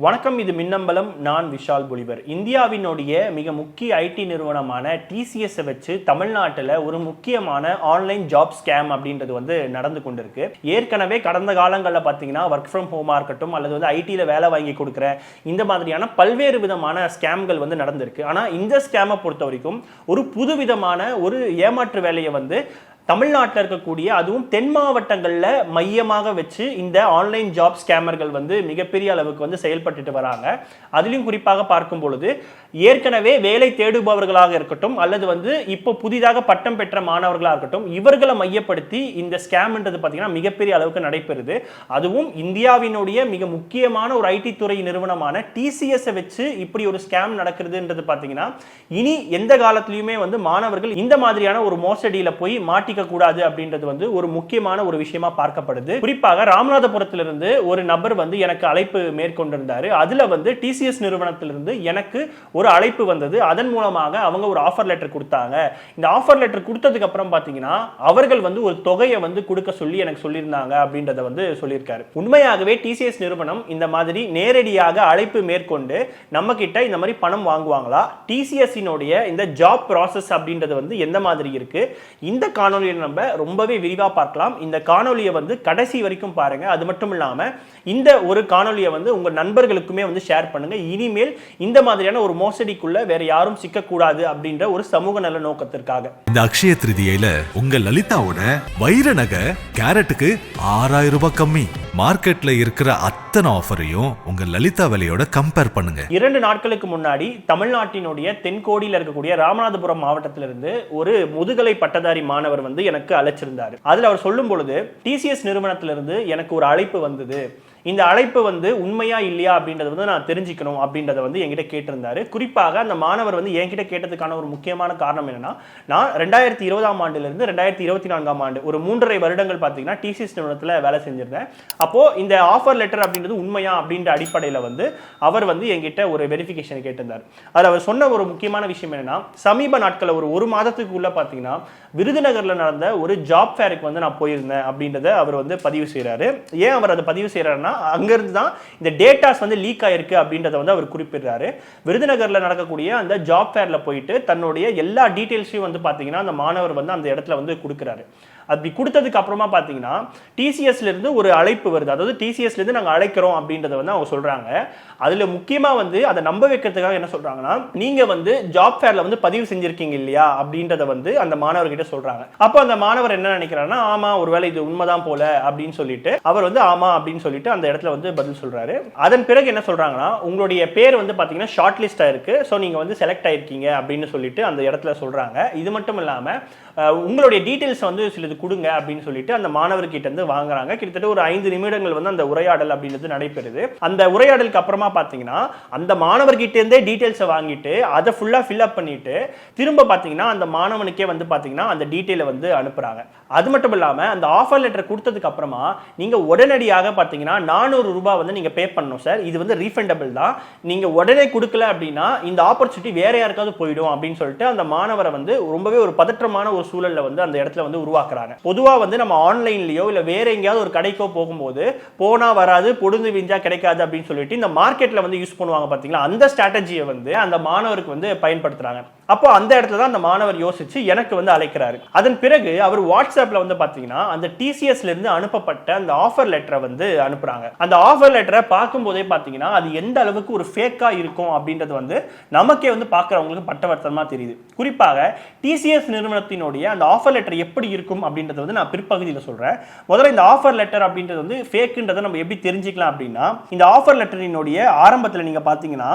வணக்கம் இது மின்னம்பலம். நான் விஷால் பொலிவர். இந்தியாவினுடைய மிக முக்கிய ஐடி நிறுவனமான டிசிஎஸ் வச்சு தமிழ்நாட்டில் ஒரு முக்கியமான ஆன்லைன் ஜாப் ஸ்கேம் அப்படின்றது வந்து நடந்து கொண்டிருக்கு. ஏற்கனவே கடந்த காலங்களில் பார்த்தீங்கன்னா ஒர்க் ஃப்ரம் ஹோமாக இருக்கட்டும் அல்லது வந்து ஐடியில் வேலை வாங்கி கொடுக்குற இந்த மாதிரியான பல்வேறு விதமான ஸ்கேம்கள் வந்து நடந்திருக்கு. ஆனால் இந்த ஸ்கேமை பொறுத்த வரைக்கும் ஒரு புது விதமான ஒரு ஏமாற்று வேலையை வந்து தமிழ்நாட்டில் இருக்கக்கூடிய அதுவும் தென் மாவட்டங்களில் மையமாக வச்சு இந்த ஆன்லைன் ஜாப் ஸ்கேமர்கள் வந்து மிகப்பெரிய அளவுக்கு வந்து செயல்பட்டுட்டு வராங்க. அதுலேயும் குறிப்பாக பார்க்கும் பொழுது ஏற்கனவே வேலை தேடுபவர்களாக இருக்கட்டும் அல்லது வந்து இப்போ புதிதாக பட்டம் பெற்ற மாணவர்களாக இருக்கட்டும் இவர்களை மையப்படுத்தி இந்த ஸ்கேம்ன்றது பார்த்தீங்கன்னா மிகப்பெரிய அளவுக்கு நடைபெறுது. அதுவும் இந்தியாவினுடைய மிக முக்கியமான ஒரு ஐடி துறை நிறுவனமான டிசிஎஸ்ஸை வச்சு இப்படி ஒரு ஸ்கேம் நடக்கிறதுன்றது பார்த்தீங்கன்னா இனி எந்த காலத்திலையுமே வந்து மாணவர்கள் இந்த மாதிரியான ஒரு மோசடியில் போய் மாட்டி கூடாது அப்படின்றது வந்து ஒரு முக்கியமான ஒரு விஷயமா பார்க்கப்படுது. குறிப்பாக ராமநாதபுரத்திலிருந்து ஒரு நபர் வந்து எனக்கு அழைப்பு மேற்கொண்டிருந்தாரு. அதுல வந்து டிசிஎஸ் நிறுவனத்திலிருந்து எனக்கு ஒரு அழைப்பு வந்தது. அதன் மூலமாக அவங்க ஒரு ஆஃபர் லெட்டர் கொடுத்தாங்க. இந்த ஆஃபர் லெட்டர் கொடுத்ததுக்கு அப்புறம் பாத்தீங்கன்னா அவர்கள் வந்து ஒரு தொகையை வந்து கொடுக்க சொல்லி எனக்கு சொல்லியிருந்தாங்க அப்படின்றத வந்து சொல்லியிருக்காரு. உண்மையாகவே டிசிஎஸ் நிறுவனம் இந்த மாதிரி நேரடியாக அழைப்பு மேற்கொண்டு நம்ம கிட்ட இந்த மாதிரி பணம் வாங்குவாங்களா? டிசிஎஸ்னுடைய இந்த ஜாப் ப்ராசஸ் அப்படின்றது வந்து எந்த மாதிரி இருக்கு? இந்த காணொலி காணொலியில் நம்ம ரொம்பவே விரிவாக பார்க்கலாம். இந்த காணொலியை வந்து கடைசி வரைக்கும் பாருங்க. அது மட்டும் இல்லாமல் இந்த ஒரு காணொலியை வந்து உங்கள் நண்பர்களுக்குமே வந்து ஷேர் பண்ணுங்க. இனிமேல் இந்த மாதிரியான ஒரு மோசடிக்குள்ள வேற யாரும் சிக்கக்கூடாது அப்படின்ற ஒரு சமூக நல நோக்கத்திற்காக. இந்த அக்ஷய திருதியில உங்க லலிதாவோட வைர நகை கேரட்டுக்கு ஆறாயிரம் ரூபாய் கம்மி. மார்க்கெட்ல இருக்கிற அத்தனை ஆஃபரையும் உங்க லலிதா விலையோட கம்பேர் பண்ணுங்க. இரண்டு நாட்களுக்கு முன்னாடி தமிழ்நாட்டினுடைய தென்கோடியில் இருக்கக்கூடிய ராமநாதபுரம் மாவட்டத்திலிருந்து ஒரு முதுகலை பட்டதாரி மாணவர் வந்து எனக்கு அழைச்சிருந்தாரு. அதுல அவர் சொல்லும் பொழுது டிசிஎஸ் நிறுவனத்திலிருந்து எனக்கு ஒரு அழைப்பு வந்தது. இந்த அழைப்பு வந்து உண்மையா இல்லையா அப்படின்றத வந்து நான் தெரிஞ்சுக்கணும் அப்படின்றத வந்து என்கிட்ட கேட்டிருந்தாரு. குறிப்பாக அந்த மாணவர் வந்து என்கிட்ட கேட்டதுக்கான ஒரு முக்கியமான காரணம் என்னன்னா நான் ரெண்டாயிரத்தி இருபதாம் ஆண்டுலேருந்து ரெண்டாயிரத்தி இருபத்தி நான்காம் ஆண்டு ஒரு மூன்றரை வருடங்கள் பார்த்தீங்கன்னா டிசிஎஸ் நிறுவனத்தில் வேலை செஞ்சிருந்தேன். அப்போ இந்த ஆஃபர் லெட்டர் அப்படின்றது உண்மையா அப்படின்ற அடிப்படையில் வந்து அவர் வந்து என்கிட்ட ஒரு வெரிஃபிகேஷன் கேட்டிருந்தார். அதில் அவர் சொன்ன ஒரு முக்கியமான விஷயம் என்னன்னா சமீப நாட்களில் ஒரு ஒரு மாதத்துக்குள்ள பார்த்தீங்கன்னா விருதுநகரில் நடந்த ஒரு ஜாப் ஃபேருக்கு வந்து நான் போயிருந்தேன் அப்படின்றத அவர் வந்து பதிவு செய்கிறாரு ஏன் அவர் அதை பதிவு செய்கிறாருன்னா அங்கேருந்து தான் இந்த டேட்டாஸ் வந்து லீக் ஆயிருக்கு அப்படின்றத வந்து அவர் குறிப்பிடுறாரு. விருதுநகரில் நடக்கக்கூடிய அந்த ஜாப் ஃபேரில் போயிட்டு தன்னுடைய எல்லா டீட்டெயில்ஸையும் வந்து பார்த்தீங்கன்னா அந்த மாணவர் வந்து அந்த இடத்துல வந்து கொடுக்குறாரு. அப்படி கொடுத்ததுக்கு அப்புறமா பார்த்தீங்கன்னா டிசிஎஸ்லேருந்து ஒரு அழைப்பு வருது. அதாவது டிசிஎஸ்லேருந்து நாங்கள் அழைக்கிறோம் அப்படின்றத வந்து அவங்க சொல்கிறாங்க அதில் முக்கியமாக வந்து அதை நம்ப வைக்கிறதுக்காக என்ன சொல்கிறாங்கன்னா நீங்கள் வந்து ஜாப் ஃபேரில் வந்து பதிவு செஞ்சுருக்கீங்க இல்லையா அப்படின்றத வந்து அந்த மாணவர்கிட்ட சொல்கிறாங்க அப்போ அந்த மாணவர் என்ன நினைக்கிறாருன்னா ஆமாம் ஒருவேளை இது உண்மைதான் போல அப்படின்னு சொல்லிட்டு அவர் வந்து ஆமாம் அப்படின்னு சொல்லிட்டு அந்த இடத்துல வந்து பதில் சொல்கிறாரு அதன் பிறகு என்ன சொல்கிறாங்கன்னா உங்களுடைய பேர் வந்து பார்த்தீங்கன்னா ஷார்ட் லிஸ்ட் ஆயிருக்கு ஸோ நீங்கள் வந்து செலக்ட் ஆயிருக்கீங்க அப்படின்னு சொல்லிட்டு அந்த இடத்துல சொல்கிறாங்க இது மட்டும் இல்லாமல் உங்களுடைய டீட்டெயில்ஸ் வந்து சிலது கொடுங்க அப்படின்னு சொல்லிட்டு அந்த மாணவர்கிட்ட இருந்து வாங்குறாங்க. கிட்டத்தட்ட ஒரு ஐந்து நிமிடங்கள் வந்து அந்த உரையாடல் அப்படின்றது நடைபெறுது. அந்த உரையாடலுக்கு அப்புறமா பார்த்தீங்கன்னா அந்த மாணவர்கிட்ட இருந்தே டீட்டெயில்ஸை வாங்கிட்டு அதை ஃபுல்லாக ஃபில்அப் பண்ணிட்டு திரும்ப பார்த்தீங்கன்னா அந்த மாணவனுக்கே வந்து பார்த்தீங்கன்னா அந்த டீட்டெயிலை வந்து அனுப்புறாங்க. அது மட்டும் இல்லாமல் அந்த ஆஃபர் லெட்டர் கொடுத்ததுக்கு அப்புறமா நீங்கள் உடனடியாக பார்த்தீங்கன்னா நானூறு ரூபாய் வந்து நீங்கள் பே பண்ணணும் சார் இது வந்து ரீஃபண்டபிள் தான். நீங்கள் உடனே கொடுக்கல அப்படின்னா இந்த ஆப்பர்ச்சுனிட்டி வேற யாருக்காவது போயிடும் அப்படின்னு சொல்லிட்டு அந்த மாணவரை வந்து ரொம்பவே ஒரு பதற்றமான ஒரு சூழலில் வந்து அந்த இடத்துல வந்து உருவாக்குறாங்க. பொதுவாக வந்து நம்ம ஆன்லைன்லேயோ இல்லை வேற எங்கேயாவது ஒரு கடைக்கோ போகும்போது போனால் வராது பொடுந்து விஞ்சா கிடைக்காது அப்படின்னு சொல்லிட்டு இந்த மார்க்கெட்டில் வந்து யூஸ் பண்ணுவாங்க பார்த்தீங்களா அந்த ஸ்ட்ராட்டஜியை வந்து அந்த மாணவருக்கு வந்து பயன்படுத்துறாங்க. அப்போ அந்த இடத்துல தான் அந்த மாணவர் யோசிச்சு எனக்கு வந்து அழைக்கிறாரு. அதன் பிறகு அவர் வாட்ஸ்அப்ல வந்து பாத்தீங்கன்னா அந்த டிசிஎஸ்ல இருந்து அனுப்பப்பட்ட அந்த ஆஃபர் லெட்டரை வந்து அனுப்புறாங்க. அந்த ஆஃபர் லெட்டரை பார்க்கும்போதே பாத்தீங்கன்னா அது எந்த அளவுக்கு ஒரு ஃபேக்கா இருக்கும் அப்படின்றது வந்து நமக்கே வந்து பார்க்குறவங்களுக்கு பட்டவர்த்தமா தெரியுது. குறிப்பாக டிசிஎஸ் நிறுவனத்தினுடைய அந்த ஆஃபர் லெட்டர் எப்படி இருக்கும் அப்படின்றத வந்து நான் பிற்பகுதியில் சொல்கிறேன் முதல்ல இந்த ஆஃபர் லெட்டர் அப்படின்றது வந்து ஃபேக்குன்றதை நம்ம எப்படி தெரிஞ்சுக்கலாம் அப்படின்னா இந்த ஆஃபர் லெட்டரினுடைய ஆரம்பத்தில் நீங்கள் பார்த்தீங்கன்னா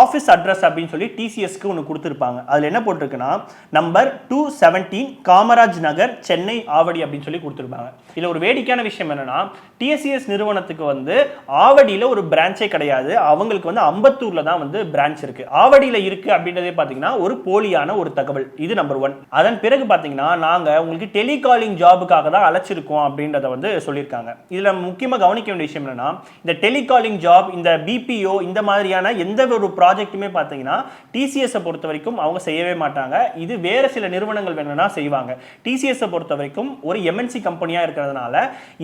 ஆஃபீஸ் அட்ரஸ் அப்படின்னு சொல்லி டிசிஎஸ்க்கு ஒன்று கொடுத்துருப்பாங்க. அதில் என்ன போட்டிருக்குன்னா number two seventeen Kamaraj Nagar Chennai Avadi அப்படின்னு சொல்லி கொடுத்துருப்பாங்க. இதில் ஒரு வேடிக்கையான விஷயம் என்னன்னா டிஎஸ்சிஎஸ் நிறுவனத்துக்கு வந்து ஆவடியில் ஒரு பிரான்ச்சே கிடையாது. அவங்களுக்கு வந்து அம்பத்தூரில் தான் வந்து பிரான்ச் இருக்குது ஆவடியில் இருக்குது அப்படின்றதே பார்த்தீங்கன்னா ஒரு போலியான ஒரு தகவல். இது நம்பர் ஒன் அதன் பிறகு பார்த்தீங்கன்னா பார்த்தீங்கன்னா நாங்கள் உங்களுக்கு டெலிகாலிங் ஜாபுக்காக தான் அழைச்சிருக்கோம் அப்படின்றத வந்து சொல்லியிருக்காங்க. இதில் முக்கியமாக கவனிக்க வேண்டிய விஷயம் என்னன்னா இந்த டெலிகாலிங் ஜாப் இந்த பிபிஓ இந்த மாதிரியான எந்த ஒரு ப்ராஜெக்ட்டுமே பார்த்தீங்கன்னா டிசிஎஸை பொறுத்த வரைக்கும் அவங்க செய்யவே மாட்டாங்க. இது வேறு சில நிறுவனங்கள் வேணும்னா செய்வாங்க. டிசிஎஸை பொறுத்த வரைக்கும் ஒரு எம்என்சி கம்பெனியாக இருக்கிறதுனால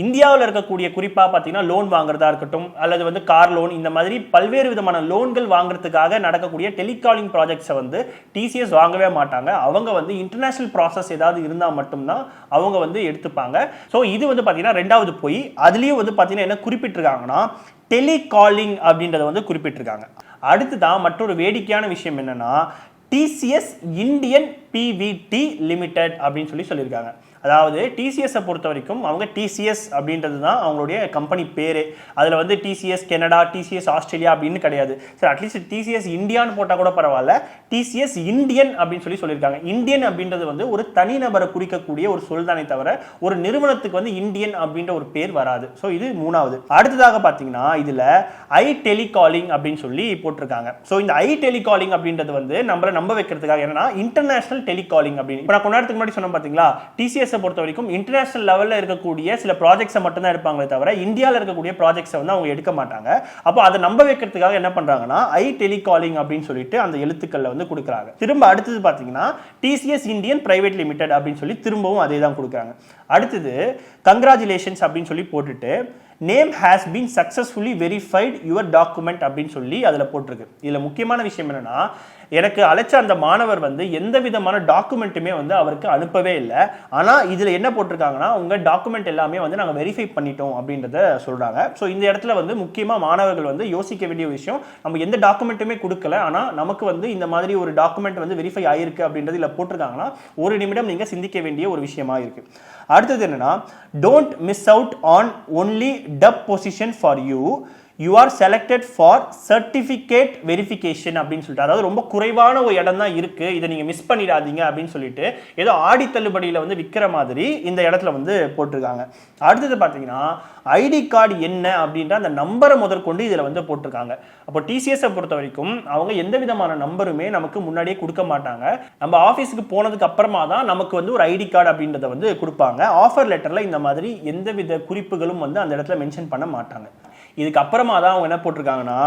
இந்தியாவில் இருக்கக்கூடிய குறிப்பாக பார்த்தீங்கன்னா லோன் வாங்குறதா இருக்கட்டும் அல்லது வந்து கார் லோன் இந்த மாதிரி பல்வேறு விதமான லோன்கள் வாங்குறதுக்காக நடக்கக்கூடிய டெலிகாலிங் ப்ராஜெக்ட்ஸை வந்து டிசிஎஸ் வாங்கவே மாட்டாங்க. அவங்க வந்து இன்டர்நேஷனல் ப்ராசஸ் ஏதாவது இருந்தால் மட்டும்தான் அவங்க வந்து எடுத்துப்பாங்க. ஸோ இது வந்து பார்த்தீங்கன்னா ரெண்டாவது போய். அதுலேயும் வந்து பார்த்தீங்கன்னா என்ன குறிப்பிட்டிருக்காங்கன்னா டெலிகாலிங் அப்படின்றத வந்து குறிப்பிட்டிருக்காங்க. அடுத்ததான் மற்றொரு வேடிக்கையான விஷயம் என்னன்னா டிசிஎஸ் இந்தியன் பிவிடி லிமிடெட் அப்படின்னு சொல்லி சொல்லியிருக்காங்க. அதாவது டிசிஎஸை பொறுத்த வரைக்கும் அவங்க டிசிஎஸ் அப்படின்றது தான் அவங்களுடைய கம்பெனி பேர். அதில் வந்து டிசிஎஸ் கெனடா டிசிஎஸ் ஆஸ்திரேலியா அப்படின்னு கிடையாது. சார் அட்லீஸ்ட் டிசிஎஸ் இந்தியான்னு போட்டால் கூட பரவாயில்ல. டிசிஎஸ் இந்தியன் அப்படின்னு சொல்லி சொல்லியிருக்காங்க. இந்தியன் அப்படின்றது வந்து ஒரு தனிநபரை குறிக்கக்கூடிய ஒரு சொல் தானே தவிர ஒரு நிறுவனத்துக்கு வந்து இந்தியன் அப்படின்ற ஒரு பேர் வராது. ஸோ இது மூணாவது. அடுத்ததாக பார்த்தீங்கன்னா இதில் ஐ டெலிகாலிங் அப்படின்னு சொல்லி போட்டிருக்காங்க. ஸோ இந்த ஐ டெலிகாலிங் அப்படின்றது வந்து நம்மளை நம்ப வைக்கிறதுக்காக என்னன்னா இன்டர்நேஷனல் டெலிகாலிங் அப்படின்னு. இப்போ நான் கொஞ்ச நேரத்துக்கு முன்னாடி சொன்னேன் பார்த்தீங்களா டிசிஎஸ் பொறுத்த வரைக்கும் இன்டர்நேஷனல் லெவலில் இருக்கக்கூடிய சில ப்ராஜெக்ட்ஸை மட்டும் தான் எடுப்பாங்களே தவிர இந்தியாவில் இருக்கக்கூடிய ப்ராஜெக்ட்ஸை வந்து அவங்க எடுக்க மாட்டாங்க. அப்போ அதை நம்ப வைக்கிறதுக்காக என்ன பண்ணுறாங்கன்னா ஐ டெலிகாலிங் அப்படின்னு சொல்லிட்டு அந்த எழுத்துக்களில் வந்து கொடுக்குறாங்க. திரும்ப அடுத்தது பார்த்தீங்கன்னா டிசிஎஸ் இந்தியன் பிரைவேட் லிமிடெட் அப்படின்னு சொல்லி திரும்பவும் அதே தான் கொடுக்குறாங்க. அடுத்தது கங்க்ராச்சுலேஷன்ஸ் அப்படின்னு சொல்லி போட்டுட்டு name has been successfully verified your document அப்படின்னு சொல்லி அதில் போட்டிருக்கு. இதில் முக்கியமான விஷயம் என்னென்னா எனக்கு அழைச்ச அந்த மாணவர் வந்து எந்த விதமான டாக்குமெண்ட்டுமே வந்து அவருக்கு அனுப்பவே இல்லை. ஆனால் இதில் என்ன போட்டிருக்காங்கன்னா உங்கள் டாக்குமெண்ட் எல்லாமே வந்து நாங்கள் வெரிஃபை பண்ணிட்டோம் அப்படின்றத சொல்கிறாங்க ஸோ இந்த இடத்துல வந்து முக்கியமாக மாணவர்கள் வந்து யோசிக்க வேண்டிய விஷயம் நம்ம எந்த டாக்குமெண்ட்டுமே கொடுக்கல ஆனால் நமக்கு வந்து இந்த மாதிரி ஒரு டாக்குமெண்ட் வந்து வெரிஃபை ஆயிருக்கு அப்படின்றது இதில் போட்டிருக்காங்கன்னா ஒரு நிமிடம் நீங்கள் சிந்திக்க வேண்டிய ஒரு விஷயமா இருக்கு. அடுத்தது என்னன்னா don't miss out on only top position for you you are selected for certificate verification அப்படின்னு சொல்லிட்டு அதாவது ரொம்ப குறைவான ஒரு இடம் தான் இருக்கு. இதை நீங்க மிஸ் பண்ணிடாதீங்க அப்படின்னு சொல்லிட்டு ஏதோ ஆடி தள்ளுபடியில் வந்து விற்கிற மாதிரி இந்த இடத்துல வந்து போட்டிருக்காங்க. அடுத்தது பார்த்தீங்கன்னா ஐடி கார்டு என்ன அப்படின்ற அந்த நம்பரை முதற்கொண்டு இதில் வந்து போட்டிருக்காங்க. அப்போ டிசிஎஸை பொறுத்த வரைக்கும் அவங்க எந்த விதமான நம்பருமே நமக்கு முன்னாடியே கொடுக்க மாட்டாங்க. நம்ம ஆஃபீஸுக்கு போனதுக்கு அப்புறமா தான் நமக்கு வந்து ஒரு ஐடி கார்டு அப்படின்றத வந்து கொடுப்பாங்க. ஆஃபர் லெட்டரில் இந்த மாதிரி எந்தவித குறிப்புகளும் வந்து அந்த இடத்துல மென்ஷன் பண்ண மாட்டாங்க. இதுக்கு அப்புறமா தான் அவங்க என்ன போட்டிருக்காங்கன்னா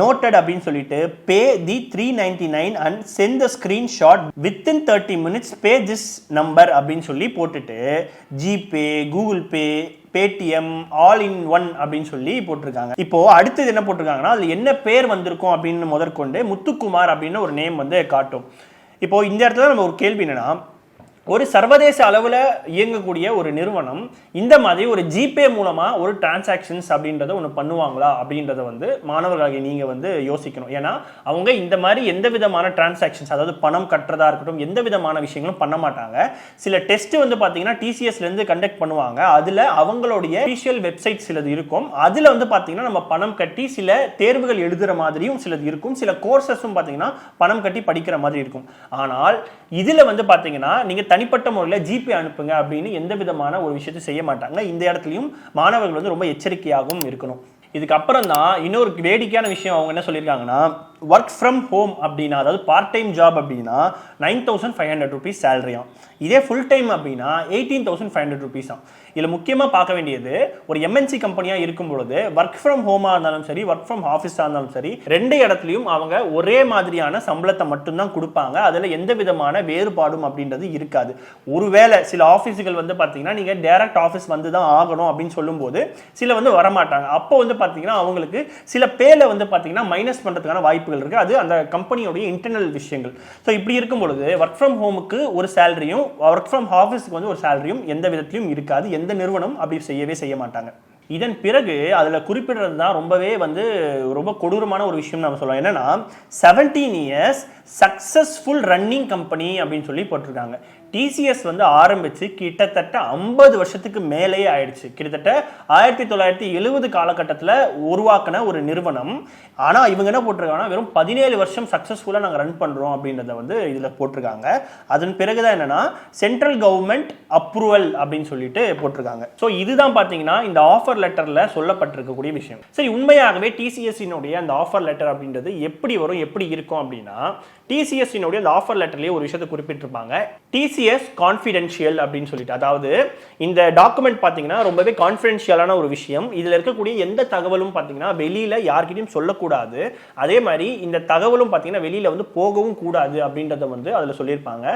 நோட்டட் அப்படின்னு சொல்லிட்டு pay the three ninety nine and sent the screenshot within thirty minutes pay this number அப்படின்னு சொல்லி போட்டுட்டு GPay Google Pay Paytm all in one அப்படின்னு சொல்லி போட்டிருக்காங்க. இப்போ அடுத்தது என்ன போட்டிருக்காங்கன்னா அதில் என்ன பேர் வந்திருக்கும் அப்படின்னு முதற்கொண்டு முத்துக்குமார் அப்படின்னு ஒரு நேம் வந்து காட்டும். இப்போ இந்த இடத்துல நம்ம ஒரு கேள்வி என்னன்னா ஒரு சர்வதேச அளவில் இயங்கக்கூடிய ஒரு நிறுவனம் இந்த மாதிரி ஒரு ஜிபே மூலமாக ஒரு டிரான்சாக்ஷன்ஸ் அப்படின்றத ஒன்று பண்ணுவாங்களா அப்படின்றத வந்து மாணவர்களாகி நீங்கள் வந்து யோசிக்கணும். ஏன்னா அவங்க இந்த மாதிரி எந்த விதமான டிரான்சாக்ஷன்ஸ் அதாவது பணம் கட்டுறதா இருக்கட்டும் எந்த விதமான விஷயங்களும் பண்ண மாட்டாங்க. சில டெஸ்ட் வந்து பார்த்தீங்கன்னா டிசிஎஸ்லேருந்து கண்டக்ட் பண்ணுவாங்க. அதில் அவங்களுடைய அஃபிஷியல் வெப்சைட் சிலது இருக்கும். அதில் வந்து பார்த்தீங்கன்னா நம்ம பணம் கட்டி சில தேர்வுகள் எழுதுகிற மாதிரியும் சிலது இருக்கும். சில கோர்சஸும் பார்த்தீங்கன்னா பணம் கட்டி படிக்கிற மாதிரி இருக்கும். ஆனால் இதில் வந்து பார்த்தீங்கன்னா நீங்கள் தனிப்பட்ட முறையில் ஜிபே அனுப்புங்க அப்படின்னு எந்த விதமான ஒரு விஷயத்தை செய்ய மாட்டாங்க. இந்த இடத்துலையும் மாணவர்கள் வந்து ரொம்ப எச்சரிக்கையாகவும் இருக்கணும். இதுக்கப்புறம் தான் இன்னொரு வேடிக்கையான விஷயம் அவங்க என்ன சொல்லியிருக்காங்கன்னா ஒர்க் ஃப்ரம் ஹோம் அப்படின்னா அதாவது பார்ட் டைம் ஜாப் அப்படின்னா nine thousand five hundred rupees சேலரியாம் இதே ஃபுல் டைம் அப்படின்னா எயிட்டீன் தௌசண்ட் ஃபைவ் ஹண்ட்ரட் ருபீஸாம் இதில் முக்கியமாக பார்க்க வேண்டியது ஒரு எம்என்சி கம்பெனியாக இருக்கும் பொழுது ஒர்க் ஃப்ரம் ஹோமாக இருந்தாலும் சரி ஒர்க் ஃப்ரம் ஆஃபீஸாக இருந்தாலும் சரி ரெண்டு இடத்துலையும் அவங்க ஒரே மாதிரியான சம்பளத்தை மட்டும்தான் கொடுப்பாங்க. அதில் எந்த விதமான வேறுபாடும் அப்படின்றது இருக்காது. ஒருவேளை சில ஆஃபீஸுகள் வந்து பார்த்தீங்கன்னா நீங்கள் டேரக்ட் ஆஃபீஸ் வந்து தான் ஆகணும் அப்படின்னு சொல்லும்போது சில வந்து வரமாட்டாங்க. அப்போ வந்து பார்த்தீங்கன்னா அவங்களுக்கு சில பேரில் வந்து பார்த்தீங்கன்னா மைனஸ் பண்ணுறதுக்கான வாய்ப்பு வாய்ப்புகள் இருக்குது அது அந்த கம்பெனியோடைய இன்டர்னல் விஷயங்கள். ஸோ இப்படி இருக்கும் பொழுது ஒர்க் ஃப்ரம் ஹோமுக்கு ஒரு சேலரியும் ஒர்க் ஃப்ரம் ஆஃபீஸுக்கு வந்து ஒரு சேலரியும் எந்த விதத்திலையும் இருக்காது. எந்த நிறுவனம் அப்படி செய்யவே செய்ய மாட்டாங்க. இதன் பிறகு அதில் குறிப்பிடுறது தான் ரொம்பவே வந்து ரொம்ப கொடூரமான ஒரு விஷயம் நம்ம சொல்லலாம். என்னென்னா seventeen years successful running company அப்படின்னு சொல்லி போட்டிருக்காங்க. டிசிஎஸ் வந்து ஆரம்பித்து கிட்டத்தட்ட ஐம்பது வருஷத்துக்கு மேலேயே ஆயிடுச்சு. கிட்டத்தட்ட ஆயிரத்தி தொள்ளாயிரத்தி எழுபது காலகட்டத்தில் உருவாக்கின ஒரு நிறுவனம். ஆனால் இவங்க என்ன போட்டிருக்காங்கன்னா வெறும் பதினேழு வருஷம் சக்ஸஸ்ஃபுல்லாக நாங்கள் ரன் பண்ணுறோம் அப்படின்றத வந்து இதில் போட்டிருக்காங்க. அதன் பிறகுதான் என்னன்னா சென்ட்ரல் கவர்மெண்ட் அப்ரூவல் அப்படின்னு சொல்லிட்டு போட்டிருக்காங்க. ஸோ இதுதான் பார்த்தீங்கன்னா இந்த ஆஃபர் லெட்டரில் சொல்லப்பட்டிருக்கக்கூடிய விஷயம். சரி உண்மையாகவே டிசிஎஸ்சினுடைய அந்த ஆஃபர் லெட்டர் அப்படின்றது எப்படி வரும் எப்படி இருக்கும் அப்படின்னா டிசிஎஸ்சினுடைய அந்த ஆஃபர் லெட்டர்லேயே ஒரு விஷயத்தை குறிப்பிட்டிருப்பாங்க. டிசிஎஸ் கான்ஃபிடென்ஷியல் அப்படின்னு சொல்லிட்டு. அதாவது இந்த டாக்குமெண்ட் பார்த்தீங்கன்னா ரொம்பவே கான்ஃபிடென்ஷியலான ஒரு விஷயம். இதில் இருக்கக்கூடிய எந்த தகவலும் பார்த்தீங்கன்னா வெளியில் யார்கிட்டையும் சொல்லக்கூடாது. அதே மாதிரி இந்த தகவலும் பார்த்தீங்கன்னா வெளியில் வந்து போகவும் கூடாது அப்படின்றத வந்து அதில் சொல்லியிருப்பாங்க.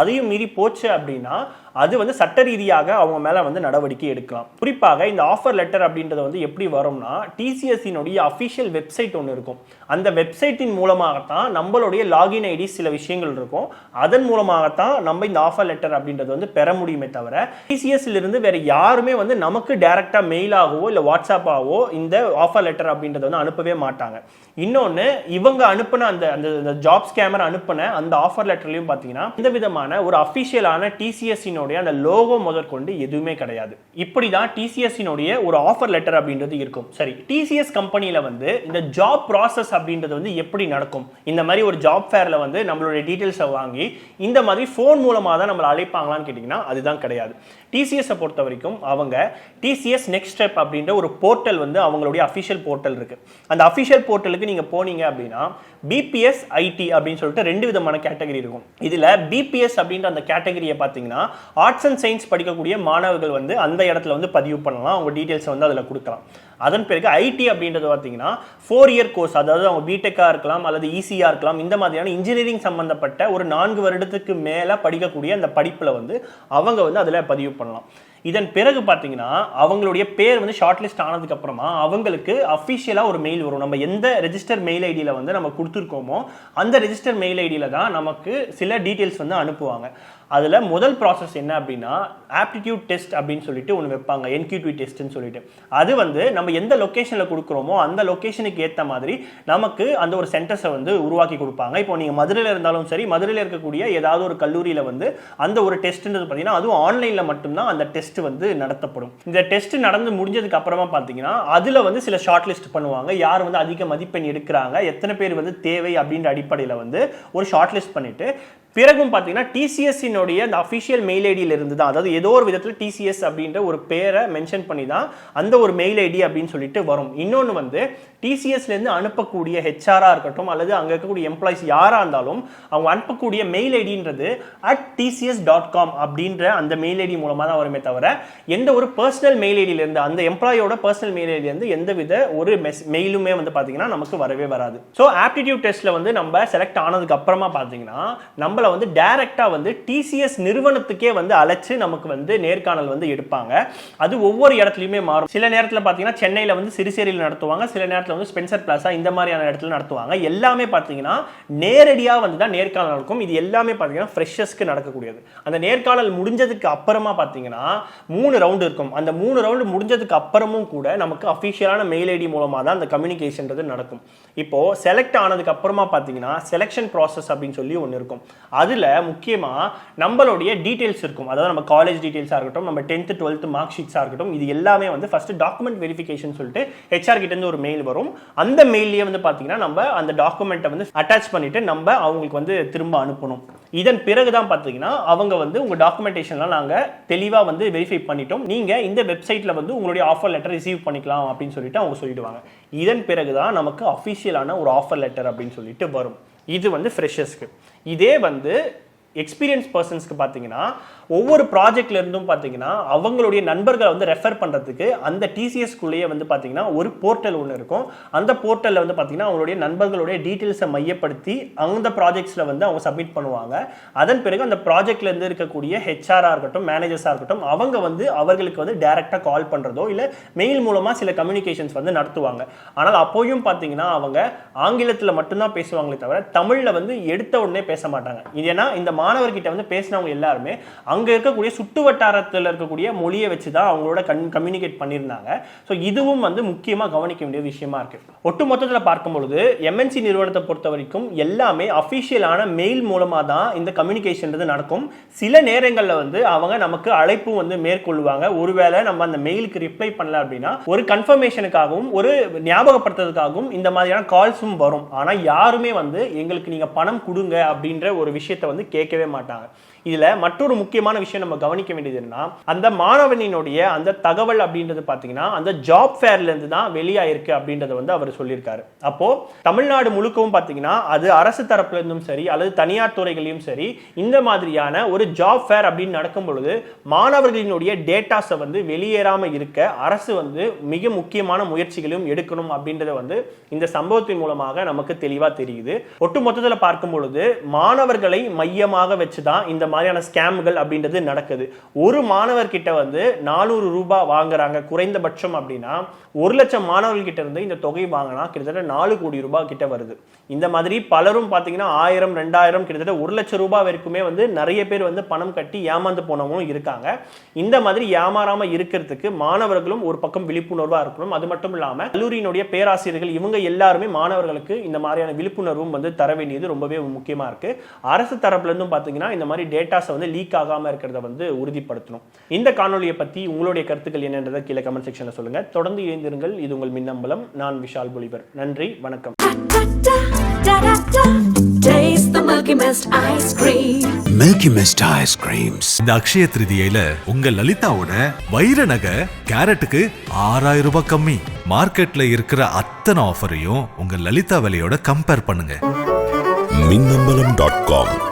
அதையும் மீறி போச்சு அப்படின்னா அது வந்து சட்ட ரீதியாக அவங்க மேலே வந்து நடவடிக்கை எடுக்கலாம். குறிப்பாக இந்த ஆஃபர் லெட்டர் அப்படின்றது வந்து எப்படி வரும்னா டிசிஎஸ்சினுடைய அஃபிஷியல் வெப்சைட் ஒன்று இருக்கும். அந்த வெப்சைட்டின் மூலமாகத்தான் நம்மளுடைய லாகின் ஐடி சில விஷயங்கள் இருக்கும். அதன் மூலமாகத்தான் நம்ம இந்த ஆஃபர் லெட்டர் அப்படின்றது வந்து பெற முடியுமே தவிர டிசிஎஸ்ல இருந்து வேற யாருமே வந்து நமக்கு டைரக்டா மெயிலாகவோ இல்லை வாட்ஸ்அப்பாவோ இந்த ஆஃபர் லெட்டர் அப்படின்றத வந்து அனுப்பவே மாட்டாங்க. இன்னொன்று இவங்க அனுப்பின அந்த அந்த ஜாப்ஸ் கேமரா அனுப்பின அந்த ஆஃபர் லெட்டர்லையும் பார்த்தீங்கன்னா இந்த விதமான ஒரு அஃபிஷியலான டிசிஎஸ்சினுடைய அந்த லோகோ முதற்கொண்டு எதுவுமே கிடையாது. இப்படி தான் டிசிஎஸ்சினுடைய ஒரு ஆஃபர் லெட்டர் அப்படின்றது இருக்கும். சரி டிசிஎஸ் கம்பெனியில் வந்து இந்த ஜாப் ப்ராசஸ் அப்படின்றது வந்து எப்படி நடக்கும்? இந்த மாதிரி ஒரு ஜாப் ஃபேரில் வந்து நம்மளுடைய டீட்டெயில்ஸை வாங்கி இந்த மாதிரி ஃபோன் மூலமாக தான் நம்மளை அழைப்பாங்களான்னு கேட்டிங்கன்னா அதுதான் கிடையாது. டிசிஎஸை பொறுத்த வரைக்கும் அவங்க டிசிஎஸ் நெக்ஸ்ட் ஸ்டெப் அப்படின்ற ஒரு போர்ட்டல் வந்து அவங்களுடைய அஃபிஷியல் போர்ட்டல் இருக்குது அந்த அஃபிஷியல் போர்ட்டலுக்கு நீங்கள் போனீங்க அப்படின்னா பிபிஎஸ் ஐடி அப்படின்னு சொல்லிட்டு ரெண்டு விதமான கேட்டகரி இருக்கும். இதில் பிபிஎஸ் அப்படின்ற அந்த கேட்டகரியை பார்த்தீங்கன்னா ஆர்ட்ஸ் அண்ட் சயின்ஸ் படிக்கக்கூடிய மாணவர்கள் வந்து அந்த இடத்துல வந்து பதிவு பண்ணலாம். அவங்க டீட்டெயில்ஸை வந்து அதில் கொடுக்கலாம். அதன் பிறகு ஐடி அப்படின்றது பார்த்தீங்கன்னா ஃபோர் இயர் கோர்ஸ் அதாவது அவங்க பிடெக்காக இருக்கலாம் அல்லது ஈஸியாக இருக்கலாம் இந்த மாதிரியான இன்ஜினியரிங் சம்பந்தப்பட்ட ஒரு நான்கு வருடத்துக்கு மேலே படிக்கக்கூடிய அந்த படிப்பில் வந்து அவங்க வந்து அதில் பதிவு பண்ணலாம். இதன் பிறகு பார்த்தீங்கன்னா அவங்களுடைய பேர் வந்து ஷார்ட் லிஸ்ட் ஆனதுக்கு அப்புறமா அவங்களுக்கு அஃபிஷியலாக ஒரு மெயில் வரும். நம்ம எந்த ரெஜிஸ்டர் மெயில் ஐடியில் வந்து நம்ம கொடுத்துருக்கோமோ அந்த ரெஜிஸ்டர் மெயில் ஐடியில் தான் நமக்கு சில டீட்டெயில்ஸ் வந்து அனுப்புவாங்க. அதில் முதல் ப்ராசஸ் என்ன அப்படின்னா ஆப்டிடியூட் டெஸ்ட் அப்படின்னு சொல்லிட்டு ஒன்று வைப்பாங்க என்கியூடி டெஸ்ட்னு சொல்லிட்டு. அது வந்து நம்ம எந்த லொக்கேஷனில் கொடுக்குறோமோ அந்த லொக்கேஷனுக்கு ஏற்ற மாதிரி நமக்கு அந்த ஒரு சென்டர்ஸை வந்து உருவாக்கி கொடுப்பாங்க. இப்போ நீங்கள் மதுரையில் இருந்தாலும் சரி மதுரையில் இருக்கக்கூடிய ஏதாவது ஒரு கல்லூரியில் வந்து அந்த ஒரு டெஸ்ட்ன்றது பார்த்தீங்கன்னா அதுவும் ஆன்லைனில் மட்டும்தான் அந்த டெஸ்ட் வந்து நடத்தப்படும். இந்த டெஸ்ட் நடந்து முடிஞ்சதுக்கு அப்புறமா பார்த்தீங்கன்னா அதில் வந்து சில ஷார்ட் லிஸ்ட் பண்ணுவாங்க. யார் வந்து அதிக மதிப்பெண் எடுக்கிறாங்க எத்தனை பேர் வந்து தேவை அப்படின்ற அடிப்படையில் வந்து ஒரு ஷார்ட் லிஸ்ட் பண்ணிட்டு பிறகும் பார்த்தீங்கன்னா டிசிஎஸ்ஸினுடைய அந்த அஃபிஷியல் மெயில் ஐடியில இருந்து தான் அதாவது ஏதோ ஒரு விதத்தில் டிசிஎஸ் அப்படின்ற ஒரு பேரை மென்ஷன் பண்ணி தான் அந்த ஒரு மெயில் ஐடி அப்படின்னு சொல்லிட்டு வரும். இன்னொன்று வந்து டிசிஎஸ்லேருந்து அனுப்பக்கூடிய ஹெச்ஆராக இருக்கட்டும் அல்லது அங்கே இருக்கக்கூடிய எம்ப்ளாயிஸ் யாராக இருந்தாலும் அவங்க அனுப்பக்கூடிய மெயில் ஐடின்றது அட் டிசிஎஸ் டாட் காம் அப்படின்ற அந்த மெயில் ஐடி மூலமாக தான் வருமே தவிர எந்த ஒரு பர்சனல் மெயில் ஐடியிலேருந்து அந்த எம்ப்ளாயோட பர்சனல் மெயில் ஐடியிலேருந்து எந்த வித ஒரு மெஸ் மெயிலுமே வந்து பார்த்தீங்கன்னா நமக்கு வரவே வராது. ஸோ ஆப்டிடியூட் டெஸ்ட்டில் வந்து நம்ம செலக்ட் ஆனதுக்கு அப்புறமா பார்த்தீங்கன்னா நம்மளை வந்து டைரெக்டாக வந்து டிசிஎஸ் நிறுவனத்துக்கே வந்து அழைச்சி நமக்கு வந்து நேர்காணல் வந்து எடுப்பாங்க. அது ஒவ்வொரு இடத்துலையுமே மாறும். சில நேரத்தில் பார்த்தீங்கன்னா சென்னையில் வந்து சிறுசேரியில் நடத்துவாங்க. சில நேரத்தில் வந்து ஸ்பென்சர் பிளாஸா இந்த மாதிரியான இடத்துல நடத்துவாங்க. எல்லாமே பார்த்தீங்கன்னா நேரடியாக வந்து தான் நேர்காணல் நடக்கும். இது எல்லாமே பார்த்தீங்கன்னா ஃப்ரெஷர்ஸ்க்கு நடக்கக்கூடியது. அந்த நேர்காணல் முடிஞ்சதுக்கு அப்புறமா பார்த்தீங்கன்னா மூணு ரவுண்டு இருக்கும். அந்த மூணு ரவுண்டு முடிஞ்சதுக்கு அப்புறமும் கூட நமக்கு அஃபிஷியலான மெயில் ஐடி மூலமாக தான் அந்த கம்யூனிகேஷன்றது நடக்கும். இப்போ செலக்ட் ஆனதுக்கு அப்புறமா பார்த்தீங்கன்னா செலெக்ஷன் ப்ராசஸ் அப்படின்னு சொல்லி ஒன்று இருக்கும். அதில் முக்கியமாக நம்மளுடைய டீட்டெயில்ஸ் இருக்கும். அதாவது நம்ம காலேஜ் டீட்டெயில்ஸாக இருக்கட்டும் நம்ம டென்த்து டுவெல்த்து மார்க் ஷீட்ஸாக இருக்கட்டும் இது எல்லாமே வந்து ஃபஸ்ட்டு டாக்குமெண்ட் வெரிஃபிகேஷன் சொல்லிட்டு ஹெச்ஆர் கிட்டேருந்து ஒரு மெயில் வரும். அந்த மெயிலே வந்து பார்த்தீங்கன்னா நம்ம அந்த டாக்குமெண்ட்டை வந்து அட்டாச் பண்ணிவிட்டு நம்ம அவங்களுக்கு வந்து திரும்ப அனுப்பணும். இதன் பிறகு தான் பார்த்தீங்கன்னா அவங்க வந்து உங்கள் டாக்குமெண்டேஷன்லாம் நாங்கள் தெளிவாக வந்து வெரிஃபை பண்ணிட்டோம். நீங்கள் இந்த வெப்சைட்டில் வந்து உங்களுடைய ஆஃபர் லெட்டர் ரிசீவ் பண்ணிக்கலாம் அப்படின்னு சொல்லிட்டு அவங்க சொல்லிடுவாங்க. இதன் பிறகு தான் நமக்கு அஃபிஷியலான ஒரு ஆஃபர் லெட்டர் அப்படின்னு சொல்லிட்டு வரும். இது வந்து ஃப்ரெஷர்ஸ்க்கு இதே வந்து எக்ஸ்பீரியன்ஸ் பர்சன்ஸ்க்கு பார்த்தீங்கன்னா ஒவ்வொரு ப்ராஜெக்ட்ல இருந்தும் பார்த்தீங்கன்னா அவங்களுடைய நண்பர்களை வந்து ரெஃபர் பண்ணுறதுக்கு அந்த டிசிஎஸ்குள்ளேயே வந்து பார்த்தீங்கன்னா ஒரு போர்ட்டல் ஒன்று இருக்கும். அந்த போர்ட்டலில் வந்து பார்த்தீங்கன்னா அவங்களுடைய நண்பர்களுடைய டீட்டெயில்ஸை மையப்படுத்தி அந்த ப்ராஜெக்ட்ஸில் வந்து அவங்க சப்மிட் பண்ணுவாங்க. அதன் பிறகு அந்த ப்ராஜெக்ட்லேருந்து இருக்கக்கூடிய ஹெச்ஆராக இருக்கட்டும் மேனேஜர்ஸாக இருக்கட்டும் அவங்க வந்து அவர்களுக்கு வந்து டேரெக்டாக கால் பண்ணுறதோ இல்லை மெயில் மூலமாக சில கம்யூனிகேஷன்ஸ் வந்து நடத்துவாங்க. ஆனால் அப்போயும் பார்த்தீங்கன்னா அவங்க ஆங்கிலத்தில் மட்டும்தான் பேசுவாங்களே தவிர தமிழில் வந்து எடுத்த உடனே பேச மாட்டாங்க. இது ஏன்னா இந்த மாணவர்கிட்ட வந்து பேசினவங்க எல்லாருமே அங்கே இருக்கக்கூடிய சுட்டு வட்டாரத்தில் இருக்கக்கூடிய மொழியை வச்சு தான் அவங்களோட கன் கம்யூனிகேட் பண்ணியிருந்தாங்க. ஸோ இதுவும் வந்து முக்கியமாக கவனிக்க வேண்டிய விஷயமா இருக்கு. ஒட்டு மொத்தத்தில் பார்க்கும் பொழுது எம்என்சி நிறுவனத்தை பொறுத்த வரைக்கும் எல்லாமே அஃபிஷியலான மெயில் மூலமாக தான் இந்த கம்யூனிகேஷன்றது நடக்கும். சில நேரங்களில் வந்து அவங்க நமக்கு அழைப்பும் வந்து மேற்கொள்வாங்க ஒருவேளை நம்ம அந்த மெயிலுக்கு ரிப்ளை பண்ணல அப்படின்னா ஒரு கன்ஃபர்மேஷனுக்காகவும் ஒரு ஞாபகப்படுத்துறதுக்காகவும் இந்த மாதிரியான கால்ஸும் வரும். ஆனால் யாருமே வந்து எங்களுக்கு நீங்கள் பணம் கொடுங்க அப்படின்ற ஒரு விஷயத்தை வந்து கேட்கவே மாட்டாங்க. இதுல மற்றொரு முக்கியமான விஷயம் நம்ம கவனிக்க வேண்டியது என்னன்னா அந்த மாணவனினுடைய அந்த தகவல் அப்படின்றது பாத்தீங்கன்னா அந்த ஜாப் ஃபேர்ல இருந்து தான் வெளியாயிருக்கு அப்படின்றத வந்து அவர் சொல்லியிருக்காரு. அப்போ தமிழ்நாடு முழுக்கவும் பாத்தீங்கன்னா அது அரசு தரப்புல இருந்தும் சரி அல்லது தனியார் துறைகளையும் சரி இந்த மாதிரியான ஒரு ஜாப் ஃபேர் அப்படின்னு நடக்கும் பொழுது மாணவர்களினுடைய டேட்டாஸை வந்து வெளியேறாம இருக்க அரசு வந்து மிக முக்கியமான முயற்சிகளையும் எடுக்கணும் அப்படின்றத வந்து இந்த சம்பவத்தின் மூலமாக நமக்கு தெளிவா தெரியுது. ஒட்டு மொத்தத்தில் பார்க்கும் பொழுது மாணவர்களை மையமாக வச்சுதான் இந்த மாதிரியான ஸ்கேம்கள் அப்படின்றது நடக்குது. ஒரு மாணவர்கிட்ட வந்து நானூறு ரூபாய் வாங்குறாங்க குறைந்தபட்சம் அப்படின்னா ஒரு லட்சம் மாணவர்கள் இருந்து இந்த தொகை வாங்கினா கிட்டத்தட்ட நாலு கோடி ரூபாய் கிட்ட வருது. இந்த மாதிரி பலரும் பார்த்தீங்கன்னா ஆயிரம் ரெண்டாயிரம் கிட்டத்தட்ட ஒரு லட்சம் ரூபாய் வரைக்குமே வந்து நிறைய பேர் வந்து பணம் கட்டி ஏமாந்து போனவங்களும் இருக்காங்க. இந்த மாதிரி ஏமாறாமல் இருக்கிறதுக்கு மாணவர்களும் ஒரு பக்கம் விழிப்புணர்வாக இருக்கணும். அது மட்டும் இல்லாமல் கல்லூரியினுடைய பேராசிரியர்கள் இவங்க எல்லாருமே மாணவர்களுக்கு இந்த மாதிரியான விழிப்புணர்வும் வந்து தர வேண்டியது ரொம்பவே முக்கியமாக இருக்குது அரசு தரப்புலேருந்தும் பார்த்தீங்கன்னா இந்த மாதிரி டேட்டாஸை வந்து லீக் ஆகாம இருக்கிறத வந்து உறுதிப்படுத்தணும். இந்த காணொலியை பத்தி உங்களுடைய கருத்துக்கள் என்னன்றதை கீழே கமெண்ட் செக்ஷன்ல சொல்லுங்க. தொடர்ந்து இணைந்திருங்கள். இது உங்கள் மின்னம்பலம். நான் விஷால் பொலிவர் நன்றி. வணக்கம். Da da da da. Taste the Milky Mist ice cream. Milky Mist ice creams. இந்த அக்ஷய திருதியில உங்க லலிதாவோட வைர நகை கேரட்டுக்கு ஆறாயிரம் ரூபாய் கம்மி. மார்க்கெட்ல இருக்கிற அத்தனை ஆஃபரையும் உங்க லலிதா விலையோட கம்பேர் பண்ணுங்க. Minnambalam dot com